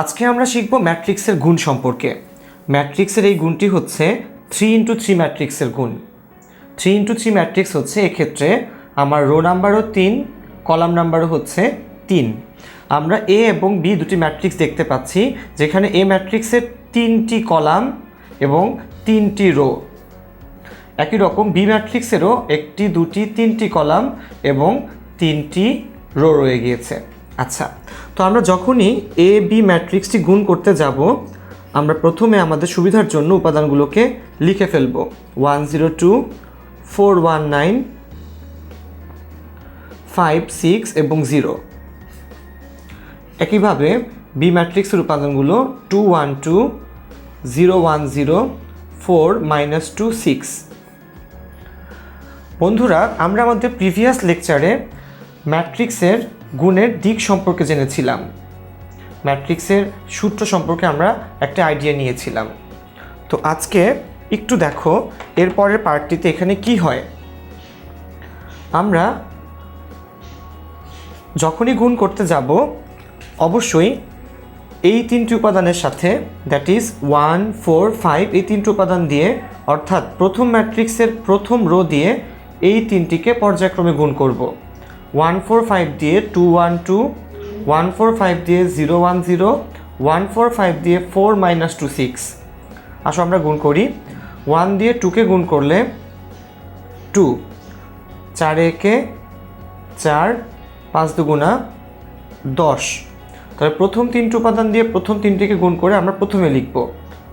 আজকে আমরা শিখব ম্যাট্রিক্সের গুণ সম্পর্কে। ম্যাট্রিক্সের এই গুণটি হচ্ছে থ্রি ইন্টু থ্রি ম্যাট্রিক্সের গুণ। থ্রি ইন্টু থ্রি ম্যাট্রিক্স হচ্ছে এক্ষেত্রে আমার রো নাম্বারও তিন, কলাম নাম্বারও হচ্ছে তিন। আমরা এ এবং বি দুটি ম্যাট্রিক্স দেখতে পাচ্ছি, যেখানে এ ম্যাট্রিক্সের তিনটি কলাম এবং তিনটি রো। একই রকম বি ম্যাট্রিক্সেরও একটি, দুটি, তিনটি কলাম এবং তিনটি রো রয়ে গিয়েছে। আচ্ছা তো আমরা যখনই এ বি ম্যাট্রিক্সটি গুণ করতে যাব, আমরা প্রথমে আমাদের সুবিধার জন্য উপাদানগুলোকে লিখে ফেলব। One zero two four one nine five six এবং জিরো একইভাবে বি ম্যাট্রিক্সের উপাদানগুলো two one two zero one zero four minus two six বন্ধুরা, আমরা আমাদের প্রিভিয়াস লেকচারে ম্যাট্রিক্সের গুণের দিক সম্পর্কে জেনেছিলাম। ম্যাট্রিক্সের সূত্র সম্পর্কে আমরা একটা আইডিয়া নিয়েছিলাম। তো আজকে একটু দেখো এরপরের পার্টটিতে এখানে কি হয়? আমরা যখনই গুণ করতে যাব, অবশ্যই এই তিনটি উপাদানের সাথে that is one four five এই তিনটি উপাদান দিয়ে, অর্থাৎ প্রথম ম্যাট্রিক্সের প্রথম রো দিয়ে এই তিনটিকে পর্যায়ক্রমে গুণ করব। ওয়ান ফোর ফাইভ দিয়ে two one two one four five দিয়ে zero one zero one four five দিয়ে ফোর মাইনাস টু সিক্স আসো আমরা গুণ করি। ওয়ান দিয়ে টুকে গুণ করলে টু চার একে চার, পাঁচ দুগুণা দশ। তাহলে প্রথম তিনটি উপাদান দিয়ে প্রথম তিনটিকে গুণ করে আমরা প্রথমে লিখব।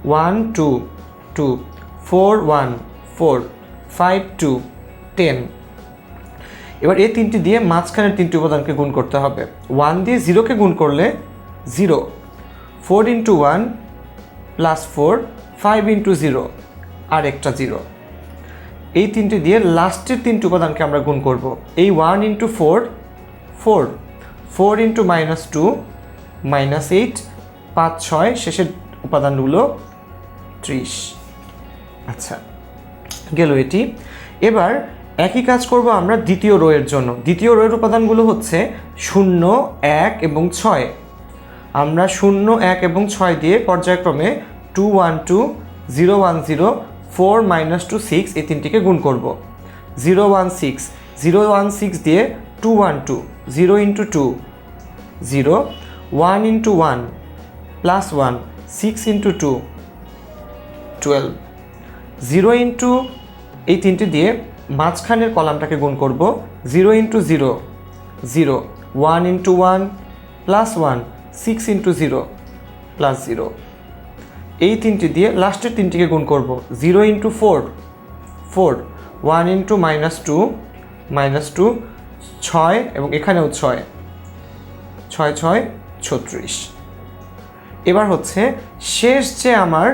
One two two four one four five two ten এবার এই তিনটি দিয়ে মাঝখানের তিনটি উপাদানকে গুণ করতে হবে। ওয়ান দিয়ে জিরোকে গুণ করলে zero four into one plus four five into zero আর একটা জিরো এই তিনটি দিয়ে লাস্টের তিনটি উপাদানকে আমরা গুণ করব। এই one into four four four into minus two minus eight পাঁচ, ছয়, শেষের উপাদানগুলো ত্রিশ। আচ্ছা গেল এটি। এবার একই কাজ করব আমরা দ্বিতীয় রোয়ের জন্য। দ্বিতীয় রোয়ের উপাদানগুলো হচ্ছে শূন্য, এক এবং ছয়। আমরা শূন্য, এক এবং ছয় দিয়ে পর্যায়ক্রমে two one two zero one zero four minus two six এই তিনটিকে গুণ করব। Zero one six zero one six দিয়ে two one two zero into two zero one into one plus one six into two twelve zero into এই তিনটি দিয়ে মাঝখানের কলামটাকে গুণ করব zero into zero zero, one into one, plus one, six into zero, plus zero. এই তিনটি দিয়ে লাস্টের তিনটিকে গুণ করব zero into four four, one into minus two minus two, ছয়, এবং এখানেও ছয়। ছয় ছয়, ছত্রিশ। এবার হচ্ছে শেষ যে আমার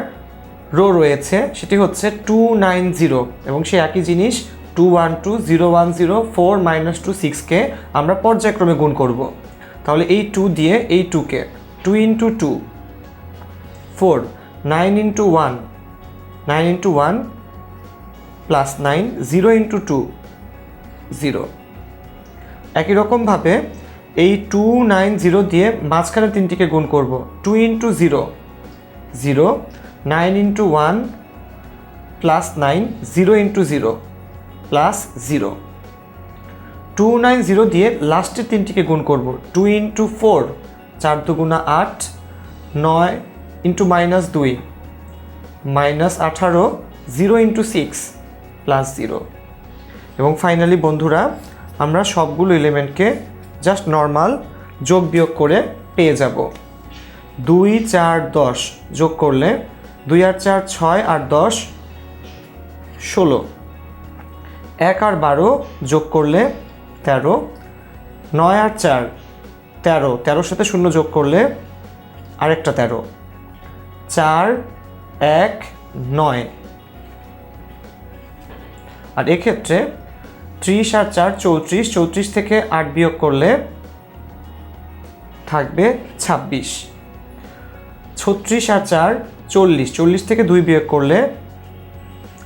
রো রয়েছে সেটি হচ্ছে টু নাইন জিরো, এবং সে একই জিনিস two one two zero one zero four minus two সিক্সকে আমরা পর্যায়ক্রমে গুণ করব। তাহলে এই টু দিয়ে এই টুকে two into two four nine into one nine into one plus nine zero into two zero একই রকমভাবে এই টু নাইন জিরো দিয়ে মাঝখানে তিনটিকে গুণ করব। Two into zero zero nine into one plus nine zero into zero plus zero two nine zero দিয়ে লাস্টের তিনটিকে গুণ করব। টু ইন্টু ফোর চার দুগুণা আট, নয় ইন্টু মাইনাস দুই মাইনাস আঠারো zero into six plus zero এবং ফাইনালি বন্ধুরা, আমরা সবগুলো এলিমেন্টকে জাস্ট নর্মাল যোগ বিয়োগ করে পেয়ে যাব। দুই, চার, দশ যোগ করলে দুই আর চার, ছয় আর দশ, ষোলো। এক আর বারো যোগ করলে তেরো, নয় আর চার, তেরো, তেরোর সাথে শূন্য যোগ করলে আরেকটা তেরো, চার, এক, নয়। আর এক্ষেত্রে ত্রিশ আর চার চৌত্রিশ চৌত্রিশ থেকে আট বিয়োগ করলে থাকবে ছাব্বিশ। ছত্রিশ আর চার চল্লিশ চল্লিশ থেকে দুই বিয়োগ করলে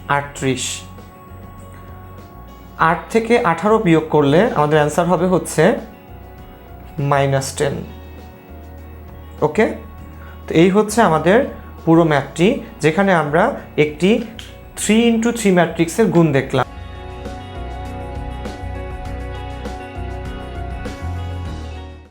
আটত্রিশ। আট থেকে আঠারো বিয়োগ করলে আমাদের অ্যান্সার হবে হচ্ছে মাইনাস টেন ওকে তো এই হচ্ছে আমাদের পুরো ম্যাপটি যেখানে আমরা একটি থ্রি ইন্টু থ্রি ম্যাট্রিক্সের গুণ দেখলাম।